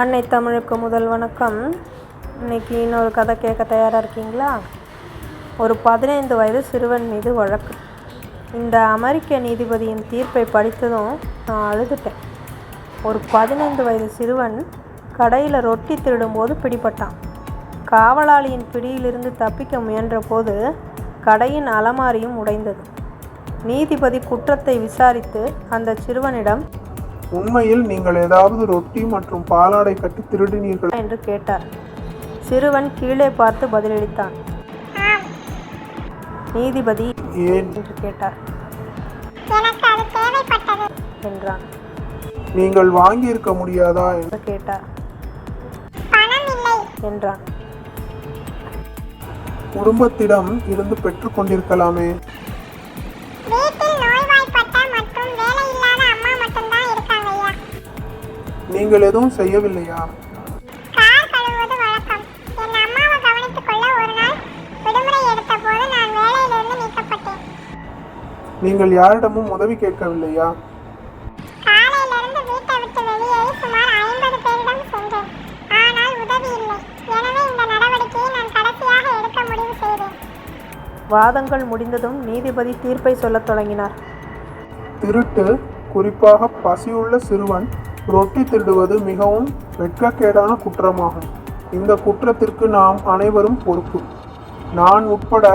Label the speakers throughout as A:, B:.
A: அன்னை தமிழுக்கு முதல் வணக்கம். இன்னைக்கு இன்னொரு கதை கேட்க தயாராக இருக்கீங்களா? ஒரு பதினைந்து வயது சிறுவன் மீது வழக்கு. இந்த அமெரிக்க நீதிபதியின் தீர்ப்பை படித்ததும் நான் அழுதுட்டேன். ஒரு பதினைந்து வயது சிறுவன் கடையில் ரொட்டி திருடும்போது பிடிபட்டான். காவலாளியின் பிடியிலிருந்து தப்பிக்க முயன்றபோது கடையின் அலமாரியும் உடைந்தது. நீதிபதி குற்றத்தை விசாரித்து அந்த சிறுவனிடம்
B: உண்மையில் நீங்கள் ஏதாவது ரொட்டி மற்றும் பாலாடை கட்டி திருடினீர்கள்.
A: என்று கேட்டார். சிறுவன் கீழே பார்த்து பதிலளித்தான். நீதிபதி
B: ஏன்?
A: என்று கேட்டார்.
C: எனக்கு அது தேவைப்பட்டது.
A: என்றான்.
B: நீங்கள் வாங்கியிருக்க முடியாதா? என்று
A: கேட்டார். என்றான்.
B: குடும்பத்திடம் இருந்து பெற்றுக்கொண்டிருக்கலாமே
C: இந்த நடவடிக்கையை நான் கடைசியாக எடுக்க முடிவு செய்தேன்.
A: வாதங்கள் முடிந்ததும் நீதிபதி தீர்ப்பை சொல்லத் தொடங்கினார்.
B: திருட்டு குறிப்பாக பசியுள்ள சிறுவன் ரொட்டி திருடுவது மிகவும் வெட்கக்கேடான குற்றமாகும். இந்த குற்றத்திற்கு நாம் அனைவரும் பொறுப்பு. நான் உட்பட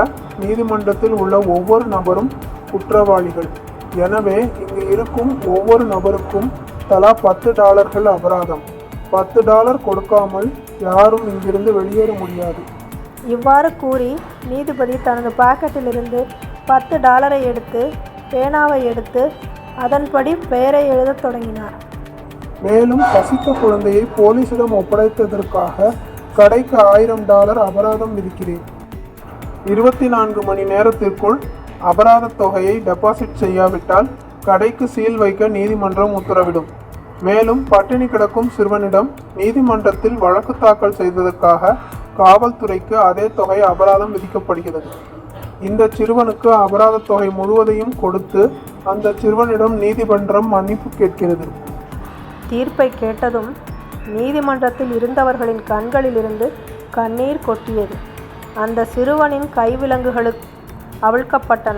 B: நீதிமன்றத்தில் உள்ள ஒவ்வொரு நபரும் குற்றவாளிகள். எனவே இங்கு இருக்கும் ஒவ்வொரு நபருக்கும் தலா பத்து டாலர்கள் அபராதம். பத்து டாலர் கொடுக்காமல் யாரும் இங்கிருந்து வெளியேற முடியாது.
A: இவ்வாறு கூறி நீதிபதி தனது பாக்கெட்டிலிருந்து பத்து டாலரை எடுத்து பேனாவை எடுத்து அதன்படி பெயரை எழுதத் தொடங்கினார்.
B: மேலும் பசித்த குழந்தையை போலீசிடம் ஒப்படைத்ததற்காக கடைக்கு ஆயிரம் டாலர் அபராதம் விதிக்கிறேன். இருபத்தி நான்கு மணி நேரத்திற்குள் அபராதத் தொகையை டெபாசிட் செய்யாவிட்டால் கடைக்கு சீல் வைக்க நீதிமன்றம் உத்தரவிடும். மேலும் பட்டினி கிடக்கும் சிறுவனிடம் நீதிமன்றத்தில் வழக்கு தாக்கல் செய்ததற்காக காவல்துறைக்கு அதே தொகை அபராதம் விதிக்கப்படுகிறது. இந்த சிறுவனுக்கு அபராதத் தொகை முழுவதையும் கொடுத்து அந்த சிறுவனிடம் நீதிமன்றம் மன்னிப்பு கேட்கிறது.
A: தீர்ப்பை கேட்டதும் நீதிமன்றத்தில் இருந்தவர்களின் கண்களிலிருந்து கண்ணீர் கொட்டியது. அந்த சிறுவனின் கைவிலங்குகளுக்கு அவிழ்க்கப்பட்டன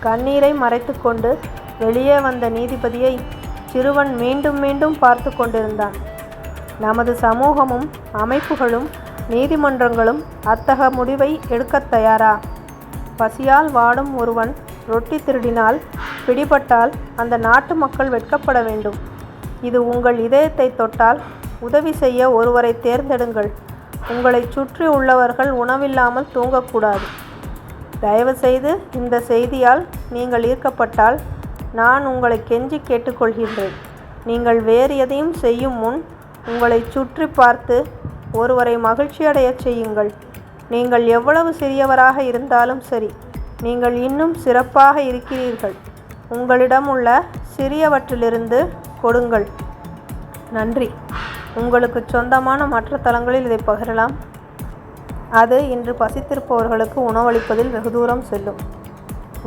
A: கண்ணீரை மறைத்துக்கொண்டு வெளியே வந்த நீதிபதியை சிறுவன் மீண்டும் மீண்டும் பார்த்து கொண்டிருந்தான். நமது சமூகமும் அமைப்புகளும் நீதிமன்றங்களும் அத்தக முடிவை எடுக்கத் தயாரா? பசியால் வாடும் ஒருவன் ரொட்டி திருடினால் பிடிபட்டால் அந்த நாட்டு மக்கள் வெட்கப்பட வேண்டும். இது உங்கள் இதயத்தை தொட்டால் உதவி செய்ய ஒருவரை தேர்ந்தெடுங்கள். உங்களைச் சுற்றி உள்ளவர்கள் உணவில்லாமல் தூங்கக்கூடாது. தயவுசெய்து இந்த செய்தியால் நீங்கள் ஈர்க்கப்பட்டால் நான் உங்களை கெஞ்சி கேட்டுக்கொள்கின்றேன். நீங்கள் வேறு எதையும் செய்யும் முன் உங்களை சுற்றி பார்த்து ஒருவரை மகிழ்ச்சியடைய செய்யுங்கள். நீங்கள் எவ்வளவு சிறியவராக இருந்தாலும் சரி நீங்கள் இன்னும் சிறப்பாக இருக்கிறீர்கள். உங்களிடம் உள்ள சிறியவற்றிலிருந்து கொடுங்கள். நன்றி. உங்களுக்கு சொந்தமான மற்ற தளங்களில் இதை பகிரலாம். அது இன்று பசித்திருப்பவர்களுக்கு உணவளிப்பதில் வெகு தூரம் செல்லும்.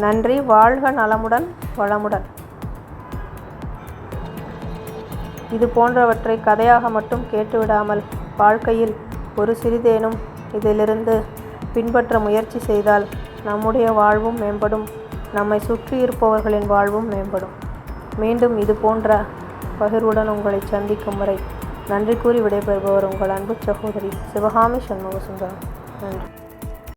A: நன்றி. வாழ்க நலமுடன் வளமுடன். இது போன்றவற்றை கதையாக மட்டும் கேட்டுவிடாமல் வாழ்க்கையில் ஒரு சிறிதேனும் இதிலிருந்து பின்பற்ற முயற்சி செய்தால் நம்முடைய வாழ்வும் மேம்படும். நம்மை சுற்றி இருப்பவர்களின் வாழ்வும் மேம்படும். மீண்டும் இது போன்ற பகிர்வுடன் உங்களை சந்திக்கும் முறை. நன்றி கூறி விடைபெறுபவர் உங்கள் அன்பு சகோதரி சிவகாமி சண்முக சுந்தரம் நன்றி.